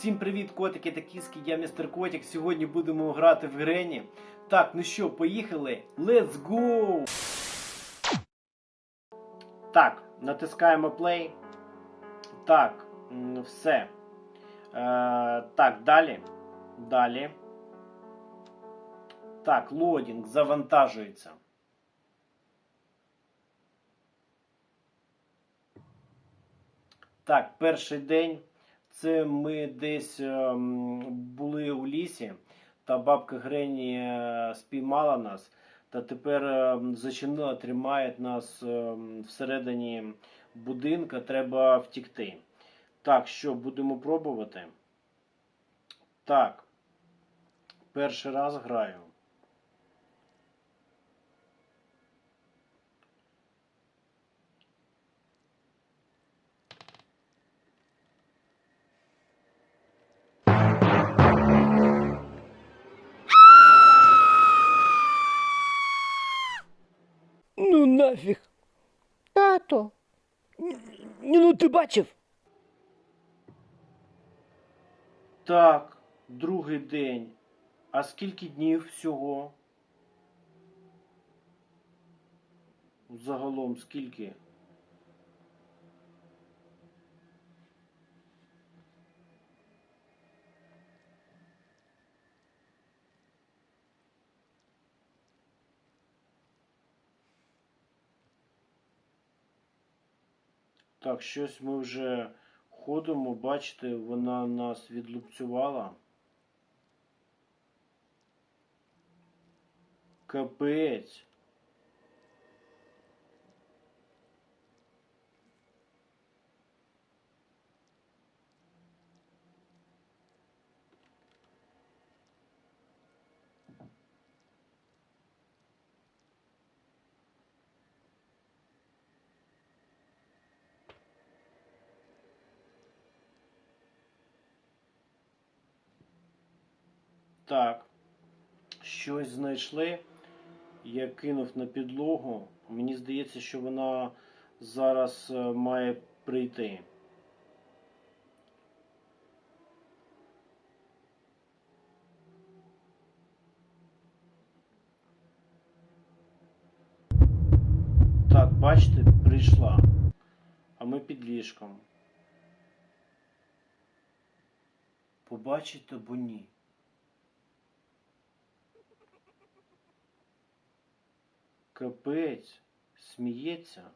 Всім привіт, котики та кіски, я містер Котик. Сьогодні будемо грати в Грені. Так, ну що, поїхали? Let's go! Так, натискаємо play. Так, все. Е, так, далі. Далі. Так, лодінг завантажується. Так, перший день. Це ми десь ем, були у лісі, та бабка Грені е, спіймала нас, та тепер ем, зачинила, тримає нас ем, всередині будинка, треба втікти. Так, що, будемо пробувати? Так. Перший раз граю. Нафіг. Тато. Ну ти бачив? Так, другий день. А скільки днів всього? Загалом скільки? Так, щось ми вже ходимо, бачите, вона нас відлупцювала. Капець. Так. Щось знайшли. Я кинув на підлогу. Мені здається, що вона зараз е, має прийти. Так, бачите, прийшла. А ми під ліжком. Побачить або ні. Капець, сміється.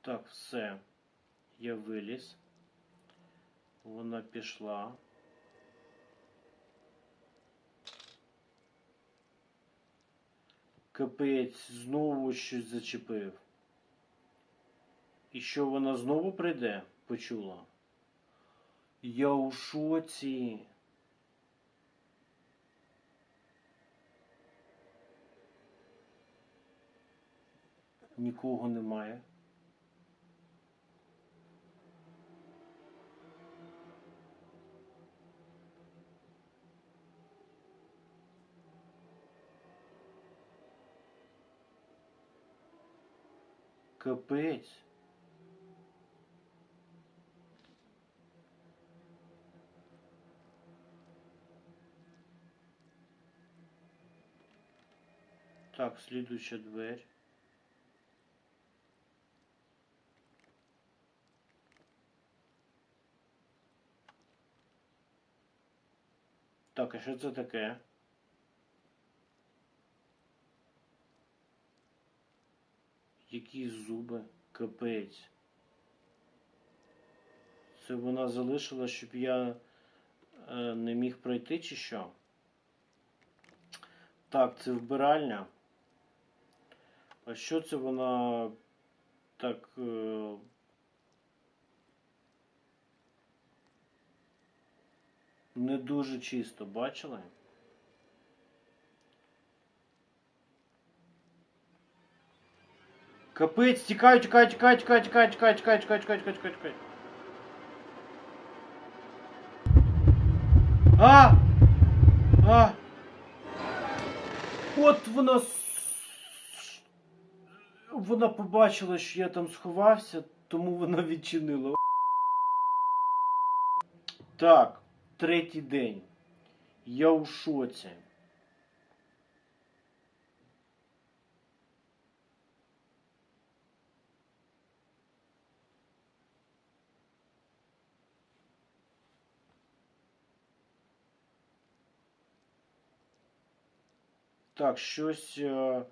Так, все. Я виліз. Вона пішла. Капець, знову щось зачепив. І що вона знову прийде? Почула. Я у шоці. Нікого немає. Капець. Так, слідуюча дверь. Так, а що це таке? Які зуби? Капець. Це вона залишила, щоб я е, не міг пройти чи що? Так, це вбиральня. А що це вона так. Е, не дуже чисто, бачили? Капець, тікай, тікай, тікай, тікай, тікай, тікай, тікай, тікай, тікай, тікай, тікай, тікай. А! А! От вона. Вона побачила, що я там сховався, тому вона відчинила. Так, третій день. Я у шоці. Так, щось е,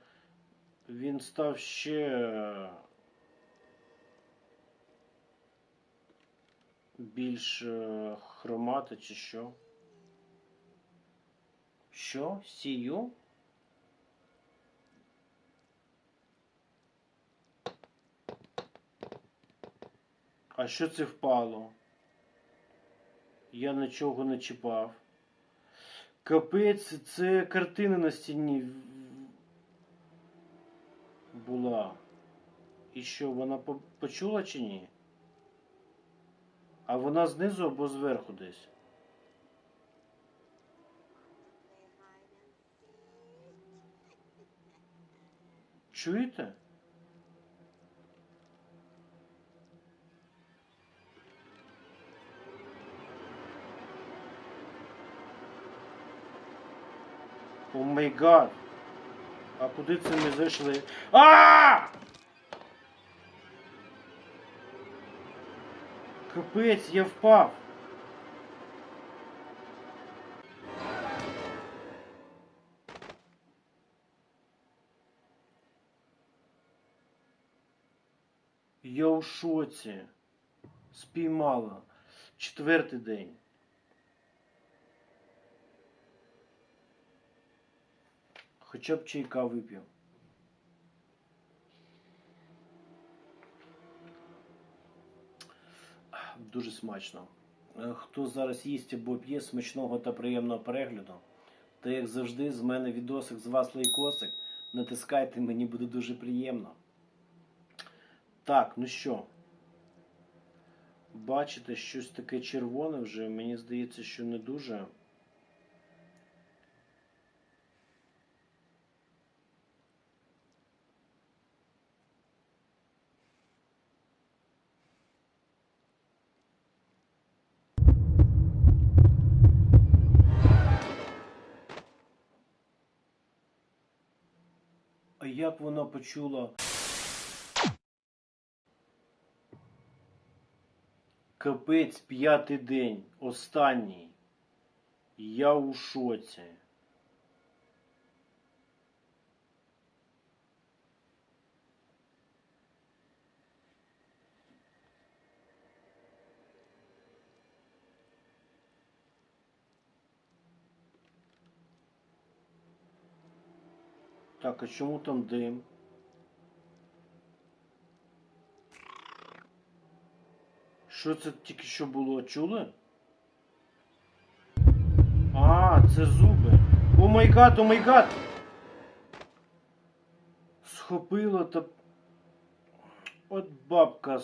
він став ще більш е, хромати чи що? Що? Сію? А що це впало? Я нічого не чіпав. Капець, це картина на стіні була. І що, вона почула чи ні? А вона знизу або зверху десь. Чуєте? О май гад. А куди це ми зайшли? А! Капець, я впав. Я у шоці. Спіймала. Четвертий день. Хоча б чайка вип'ю. Дуже смачно. Е, Хто зараз їсть або п'є смачного та приємного перегляду, та як завжди, з мене відосик з вас лайкосик. Натискайте, мені буде дуже приємно. Так, ну що? Бачите, щось таке червоне вже. Мені здається, що не дуже. Як вона почула? Капець п'ятий день, останній. Я у шоці. Так, а чому там дим? Що це тільки що було? Чули? А, це зуби. О май гад, о май гад! Схопило та. От бабка.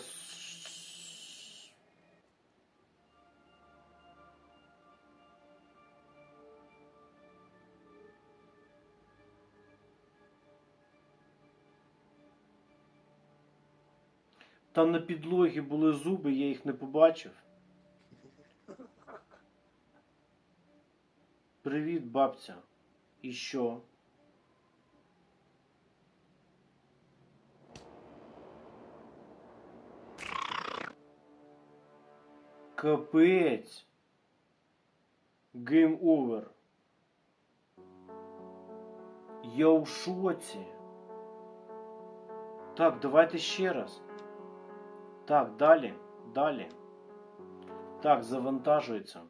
Там на підлогі були зуби, я їх не побачив. Привіт, бабця. І що? Капець. Гейм овер. Я у шоці. Так, давайте ще раз. Так, далі, далі. Так, завантажується.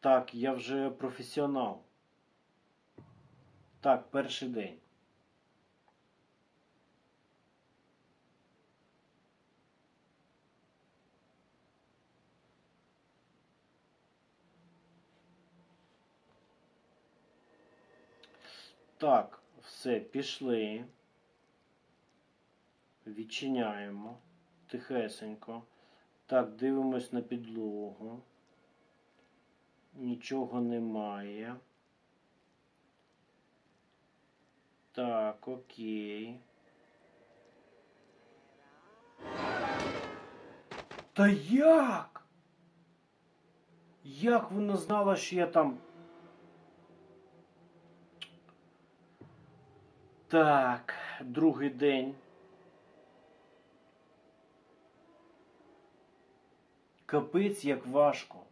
Так, я вже професіонал. Так, перший день. Так, все, пішли. Відчиняємо. Тихесенько. Так, дивимось на підлогу. Нічого немає. Так, окей. Та як? Як вона знала, що я там. Так, другий день. Капець як важко.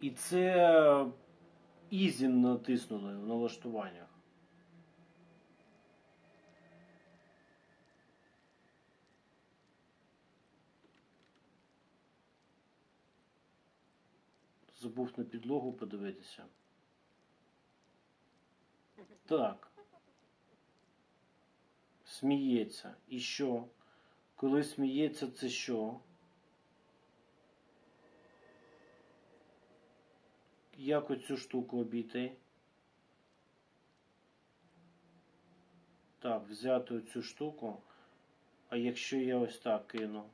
І це ізі натиснули в налаштуваннях. Забув на підлогу подивитися. Так. Сміється. І що? Коли сміється, це що? Як оцю штуку обійти? Так, взяти оцю штуку. А якщо я ось так кину?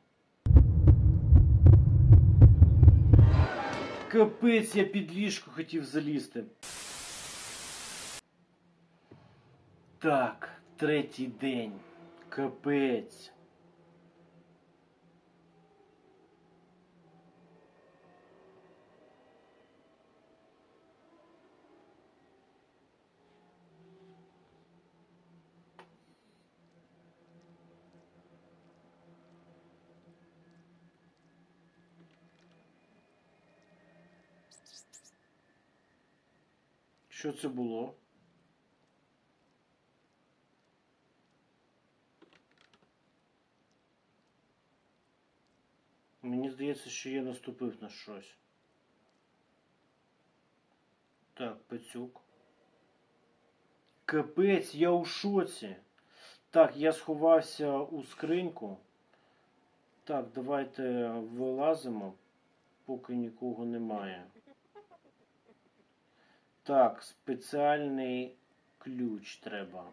Капець, я під ліжко хотів залізти. Так, третій день. Капець. Що це було? Мені здається, що я наступив на щось. Так, пацюк. Капець, я у шоці. Так, я сховався у скриньку. Так, давайте вилазимо, поки нікого немає. Так, спеціальний ключ треба.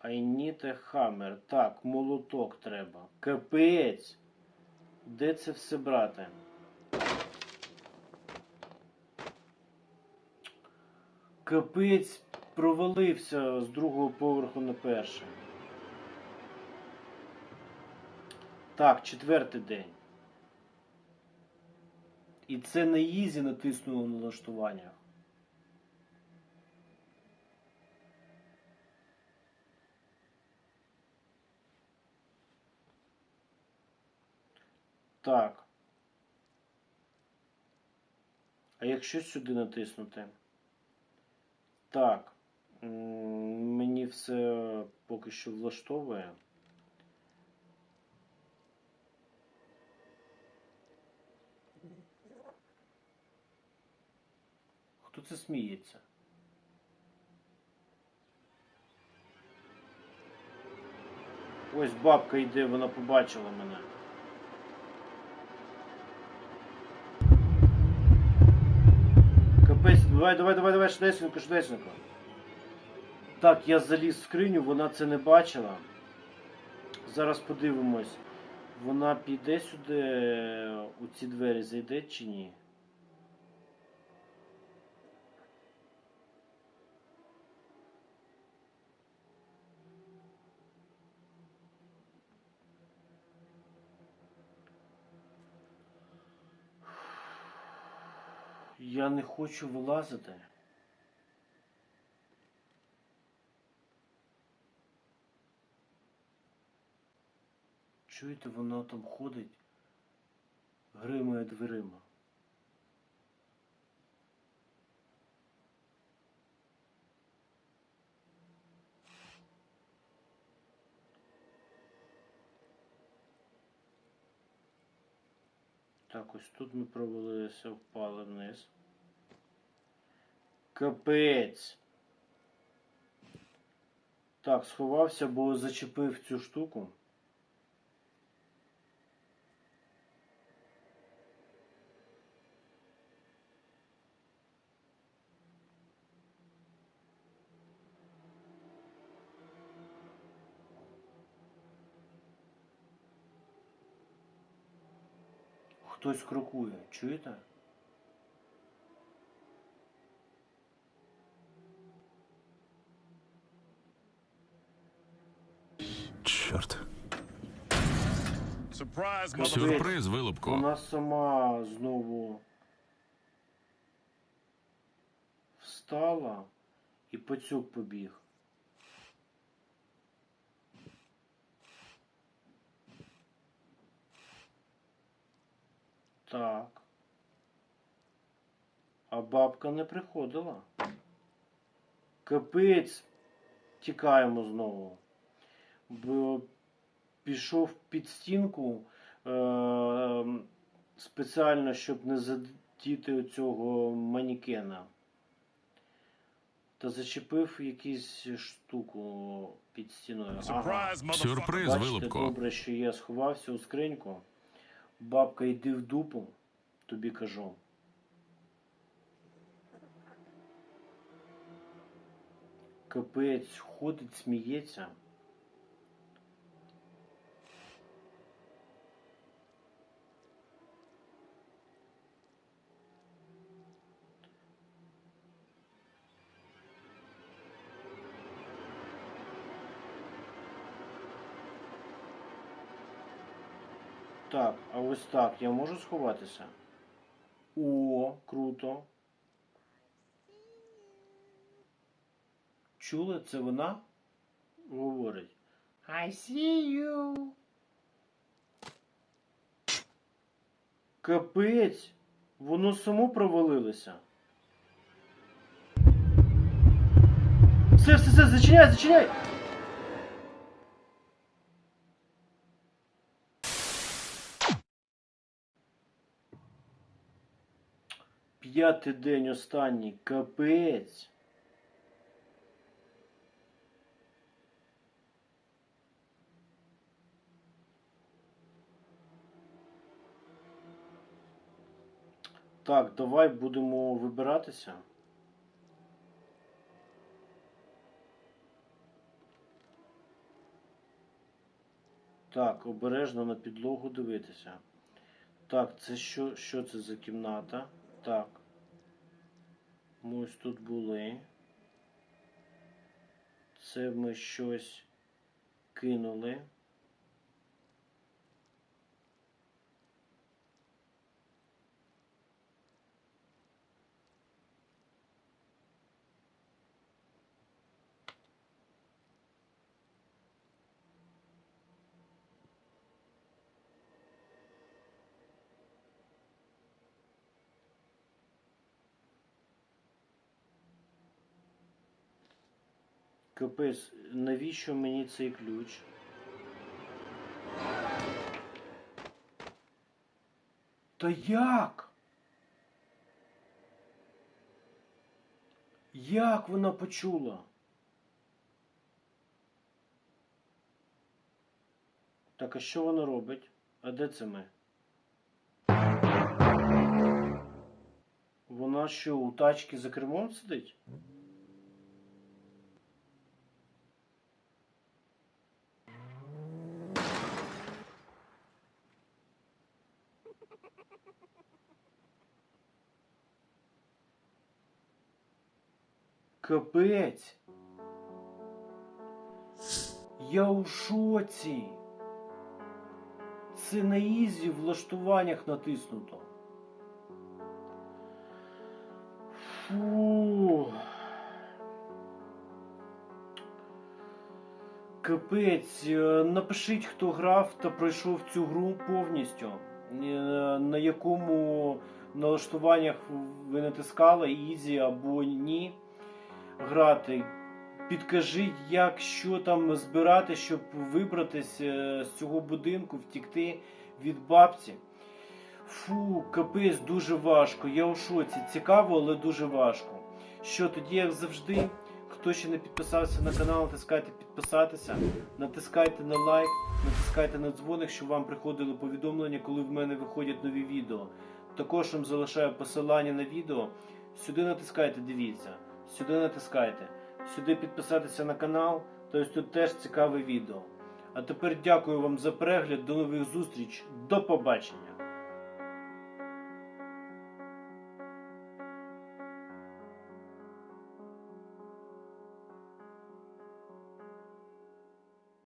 I need. Так, молоток треба. Капець. Де це все брати? Капець провалився з другого поверху на перший. Так, четвертий день. І це на ізі натиснуло на налаштуваннях. Так. А якщо сюди натиснути? Так. Мені все поки що влаштовує. Хто це сміється? Ось бабка йде, вона побачила мене. Капець, давай, давай, давай, давай, швидесенько, швидесенько. Так, я заліз в скриню, вона це не бачила. Зараз подивимось. Вона піде сюди, у ці двері зайде чи ні? Я не хочу вилазити. Чуєте, вона там ходить, гримає дверима. Так, ось тут ми провалилися, впали вниз. Капець. Так, сховався, бо зачепив цю штуку. Хтось крокує, чуєте? Чорт. Сюрприз, вилупку. Вона сама знову встала і пацюк побіг. Так. А бабка не приходила. Капець. Тікаємо знову. Бо пішов під стінку е, спеціально, щоб не задіти цього манікена. Та зачепив якусь штуку під стіною. Ага. Сюрприз, Бачите, вилупку. добре, що я сховався у скриньку. Бабка, йди в дупу, тобі кажу. Капець, ходить, сміється. Так, а ось так я можу сховатися? О, круто. Чули, це вона говорить. I see you. Капець, воно само провалилося. Все, все, все, зачиняй, зачиняй! П'ятий день останній. Капець. Так, давай будемо вибиратися. Так, обережно на підлогу дивитися. Так, це що, що це за кімната? Так. Ми ось тут були. Це ми щось кинули. Капець, навіщо мені цей ключ? Та як? Як вона почула? Так, а що вона робить? А де це ми? Вона що, у тачці за кермом сидить? Капець. Я у шоці. Це на ізі в влаштуваннях натиснуто. Фу. Капець, е, напишіть, хто грав та пройшов цю гру повністю. Е, На якому налаштуваннях ви натискали Ізі або ні грати. Підкажіть, як що там збирати, щоб вибратися е, з цього будинку, втікти від бабці. Фу, капець, дуже важко. Я у шоці. Цікаво, але дуже важко. Що тоді, як завжди, хто ще не підписався на канал, натискайте підписатися, натискайте на лайк, натискайте на дзвоник, щоб вам приходили повідомлення, коли в мене виходять нові відео. Також вам залишаю посилання на відео. Сюди натискайте, дивіться. Сюди натискайте. Сюди підписатися на канал. Тобто тут теж цікаве відео. А тепер дякую вам за перегляд. До нових зустріч. До побачення!